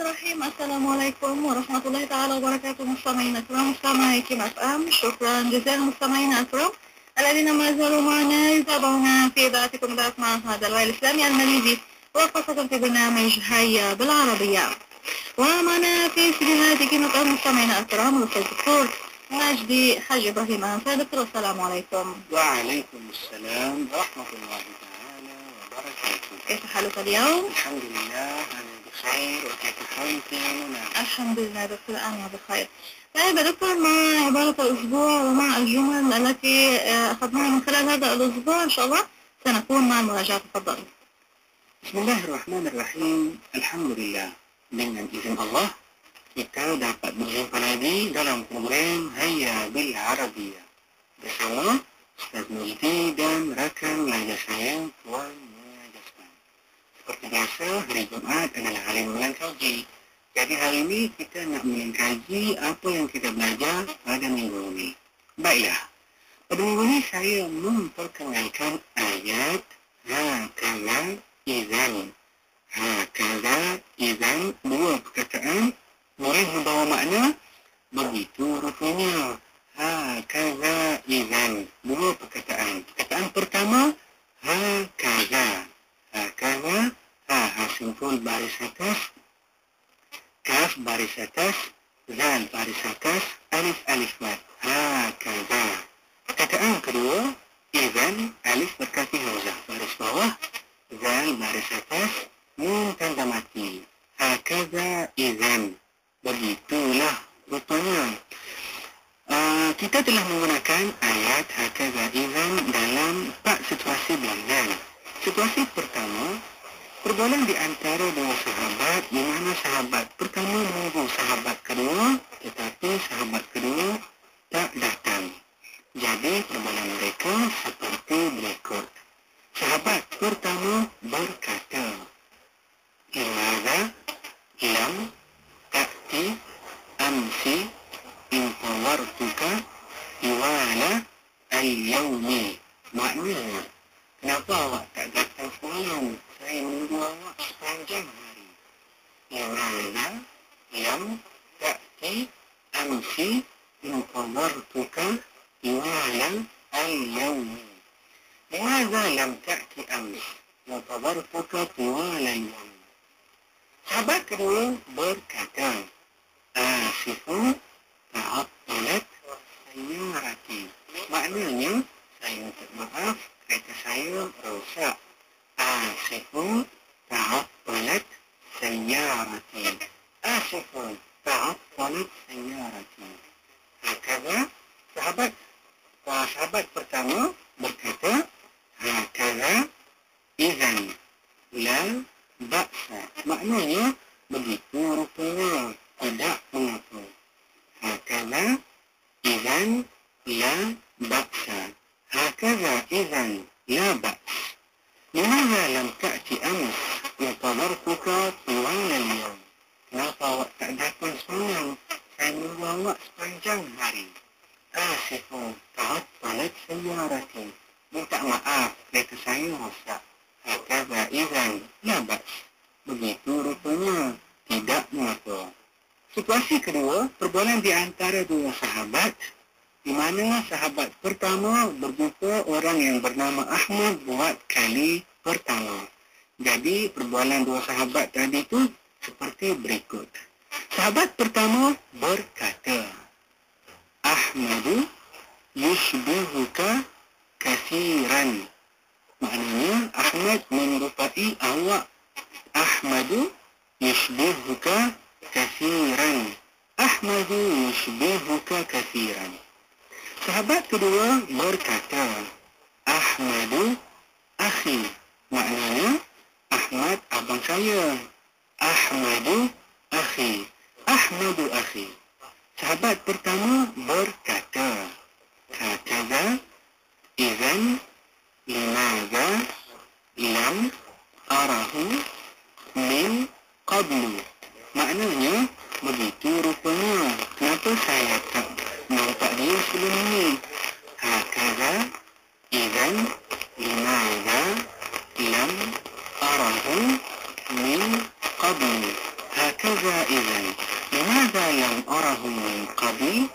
الرحيم السلام عليكم ورحمة الله تعالى وبركاته مستمعينا الكرام مستمعي كيم اف ام شكرا جزيلا مستمعينا الكرام الذين ما زالوا معنا يتابعونا في اذاعتكم اذاعة معهد الوعي الاسلامي الماليزي وخاصة في برنامج هيا بالعربية ومعنا في استديوهات ام مستمعينا الكرام الاستاذ الدكتور مجدي حاج إبراهيم انفا دكتور السلام عليكم وعليكم السلام ورحمة الله تعالى وبركاته كيف حالك اليوم؟ الحمد لله أنا بخير وكيف منى؟ الحمد لله دكتور أنا بخير طيب يا دكتور مع عبارة الأسبوع ومع الجمل التي آه، أخذناها من خلال هذا الأسبوع إن شاء الله سنكون مع المراجعة. تفضل بسم الله الرحمن الرحيم. الحمد لله dengan izin Allah kita dapat berjumpa lagi dalam program Hayya Bil Arabiyah bersama Ustaz Mujdi dan rakan belajar saya Tuan. Seperti biasa, hari Jumaat adalah hari bulan kaji. Jadi hari ini kita nak mengkaji apa yang kita belajar pada minggu ini. Baiklah, pada minggu ini saya memperkenalkan ayat Hakala Izan. Hakala Izan, dua perkataan boleh membawa makna begitu rupanya. Hakaza izan. Dua perkataan. Perkataan pertama, hakaza. Ha simpul baris atas. Kaf baris atas. Zal baris atas. Alif alif mat. Hakaza. Perkataan kedua, izan, alif berkati hamzah. Baris bawah. Zal baris atas. Nun tanda mati. Hakaza izan. Begitulah rupanya. Uh, kita telah menggunakan ayat hakaza izan Situasi pertama, perbualan di antara dua sahabat di mana sahabat pertama menunggu sahabat kedua tetapi sahabat kedua tak datang. Jadi perbualan mereka seperti berikut. Sahabat pertama berkata, Limaza lam ta'ti amsi intawartuka iwala al-yawmi. Maknanya, kenapa awak tak datang semalam? Saya menunggu awak sepanjang hari. Limaza lam ta'ti amsi intawartuka iwala al-yawmi لماذا لم تأتي أمس وانتظرتك طوال اليوم Sahabat kedua berkata, Asifu ta'attalat sayyarati. Maknanya, saya minta maaf kereta saya rosak. Asifu ta'attalat sayyarati. Asifu ta'attalat sayyarati. Hakala, sahabat sahabat pertama ta'ti amas, yatabartuka tuwal al-yawm. Kenapa awak tak datang semalam? Saya menunggu awak sepanjang hari. Asifu, ta'attalat sayyarati. Minta maaf, kereta saya rosak. Hakala izan, la baks. Begitu rupanya, tidak mengapa. Situasi kedua, perbualan di antara dua sahabat, di mana sahabat pertama berjumpa orang yang bernama Ahmad buat kali pertama. Jadi, perbualan dua sahabat tadi itu seperti berikut. Sahabat pertama berkata, Ahmadu yushbihuka kasiran. Maknanya, Ahmad menyerupai awak. Ahmadu yushbihuka kasiran. Ahmadu yushbihuka kasiran. Sahabat kedua berkata, Ahmadu akhi. Maknanya, Ahmad abang saya. Ahmadu akhi. Ahmadu akhi. Sahabat pertama berkata, Kataza, izan, من قبل. هكذا إذا لماذا لم أره من قبل؟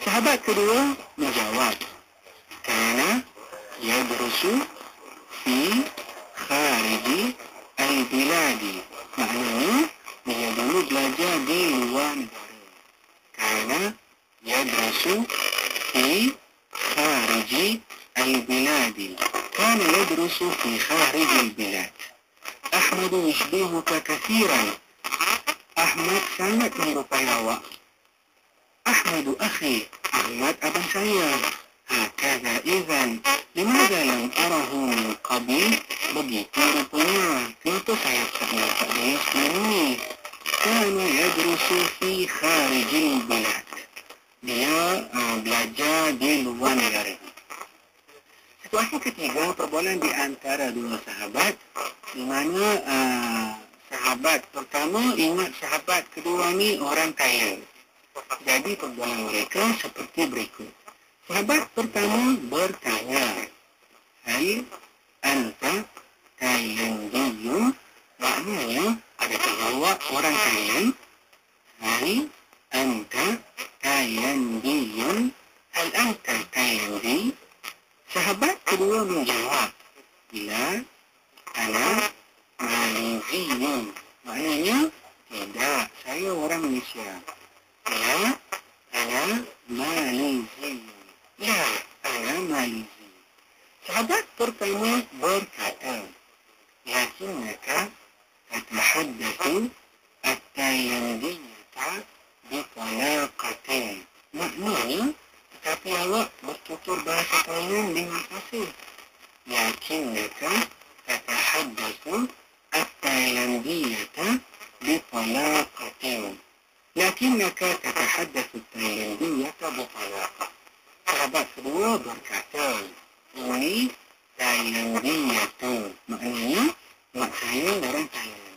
sahabat kedua menjawab كان يدرس في خارج البلاد. maknanya dia dulu belajar di luar negeri يدرس في خارج البلاد. كان يدرس في خارج البلاد. Ahmad yushbihu kathiran. Ahmad sangat menyerupai awak. Ahmad akhi, Ahmad abang saya. Hakaza izan. Dimana yang arahu qabil begitu rupanya. Tentu saya pernah dapat dia sebelum ini. Kana yadrusu fi kharijil balad. Dia uh, belajar di luar negara. Situasi ketiga, perbualan di antara dua sahabat di mana uh, sahabat pertama ingat sahabat kedua ni orang Thailand. Jadi perbualan mereka seperti berikut. Sahabat pertama bertanya, Hai anta Thailandiyun? Maknanya, adakah awak orang Thailand? Hai anta Thailandiyun? Hal anta Thailandi? Sahabat kedua menjawab, Ya, ana Malaysian. Maknanya, tidak, saya orang Malaysia. Ya, ana Malaysian. Ya, ana Malizi. Sahabat pertama berkata, Lakinnaka tatahaddathu at-Thailandiyata bitalaqatin. Maknanya, tetapi awak bertutur bahasa Thailand dengan fasih. Lakinnaka tatahaddathu التايلاندية بطلاقة. لكنك تتحدث التايلاندية بطلاقة. فبس واضح كتان يعني تايلاندية. معنى معنى رمتايلاندية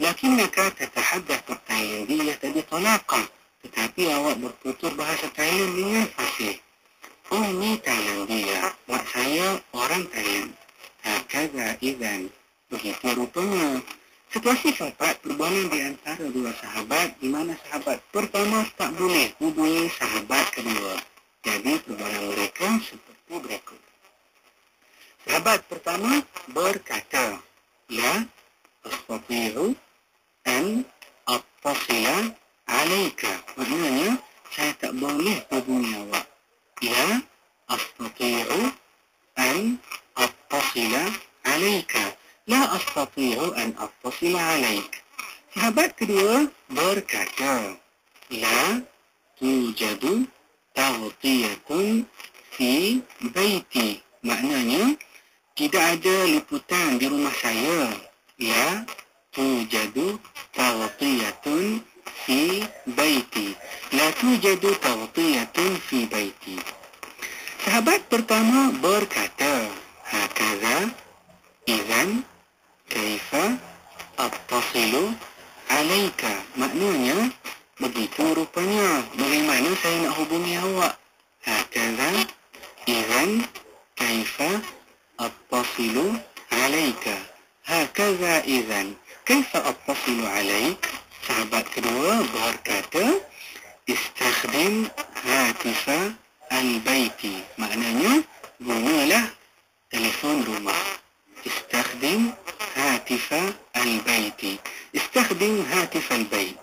لكنك تتحدث التايلندية بطلاقة تتعبية وبرتوتور بهاشة تايلندية فاشي أمي تايلندية saya orang Thailand. هكذا izan. begitu rupanya. Situasi sempat berbalik di antara dua sahabat di mana sahabat pertama tak boleh hubungi sahabat kedua. Jadi perbualan mereka seperti berikut. Sahabat pertama berkata, Ya, Ustaz Sahabat kedua berkata, La tujadu tawqiyatun fi baiti. Maknanya, tidak ada liputan di rumah saya. La tujadu tawqiyatun fi baiti. La tujadu tawqiyatun fi baiti. Sahabat pertama berkata, Hakaza, Izan, Kaifa, Attasilu, alaika maknanya begitu rupanya. Bagaimana saya nak hubungi awak? Ha kaza iran kaifa attasilu alaika. Ha kaza iran. Kaifa attasilu alaik? Sahabat kedua berkata istakhdim hatifa al-baiti. Maknanya gunalah telefon rumah. Istakhdim hatifa al-baiti istakhdim hatifa al-bait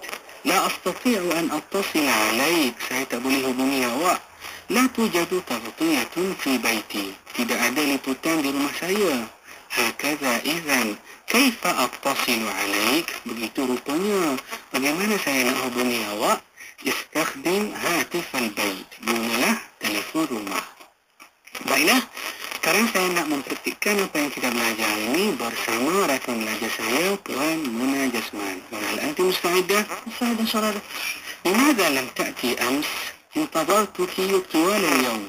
la astati'u an attasila alaik saya tak boleh hubungi awak La tujadu taghtiyatun fi baiti. Tidak ada liputan di rumah saya. Hakaza izan. Kaifa attasilu alaik? Begitu rupanya. Bagaimana saya nak hubungi awak? Istakhdim hatif al-bait. Gunalah telefon rumah. Baiklah. Sekarang saya nak mempraktikkan apa yang kita belajar ini bersama rakan belajar saya, Puan Muna Jasman. Hal anti musta'idah? Musta'idah, insyaAllah. لماذا لم تأتي أمس انتظرتك طوال اليوم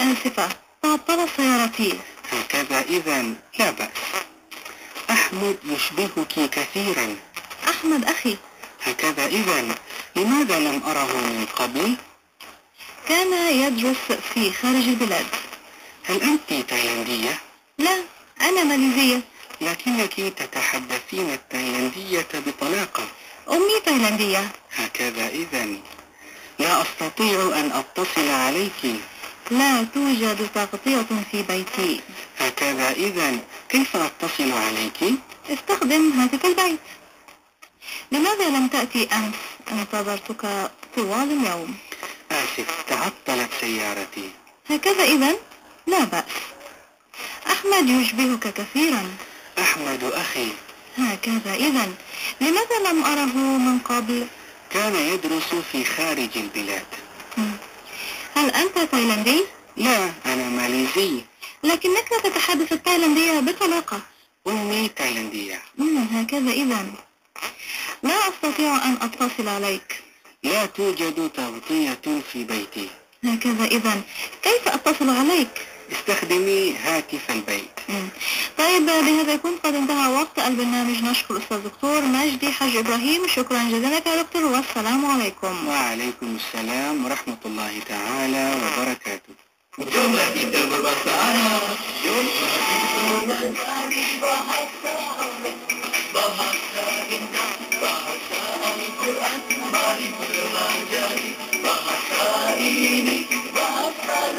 آسفة تعطل سيارتي هكذا إذا لا بأس أحمد يشبهك كثيرا أحمد أخي هكذا إذا لماذا لم أره من قبل؟ كان يدرس في خارج البلاد هل أنت تايلاندية؟ لا أنا ماليزية. لكنك تتحدثين التايلاندية بطلاقة. أمي تايلاندية. هكذا إذا. لا أستطيع أن أتصل عليك. لا توجد تغطية في بيتي. هكذا إذا. كيف أتصل عليك؟ استخدم هاتف البيت. لماذا لم تأتي أمس؟ أنتظرتك طوال اليوم. آسف تعطلت سيارتي. هكذا إذا. لا بأس أحمد يشبهك كثيرا. أحمد أخي. هكذا إذا. لماذا لم أره من قبل؟ كان يدرس في خارج البلاد. هل أنت تايلاندي؟ لا أنا ماليزي. لكنك تتحدث التايلاندية بطلاقة. أمي تايلاندية. هكذا إذا. لا أستطيع أن أتصل عليك. لا توجد تغطية في بيتي. هكذا إذا. كيف أتصل عليك؟ استخدمي هاتف البيت. طيب بهذا يكون قد انتهى وقت البرنامج. نشكر أستاذ دكتور مجدي حج إبراهيم. شكرا جزيلا يا دكتور والسلام عليكم. وعليكم السلام ورحمة الله تعالى وبركاته. Bahasa ini Bahasa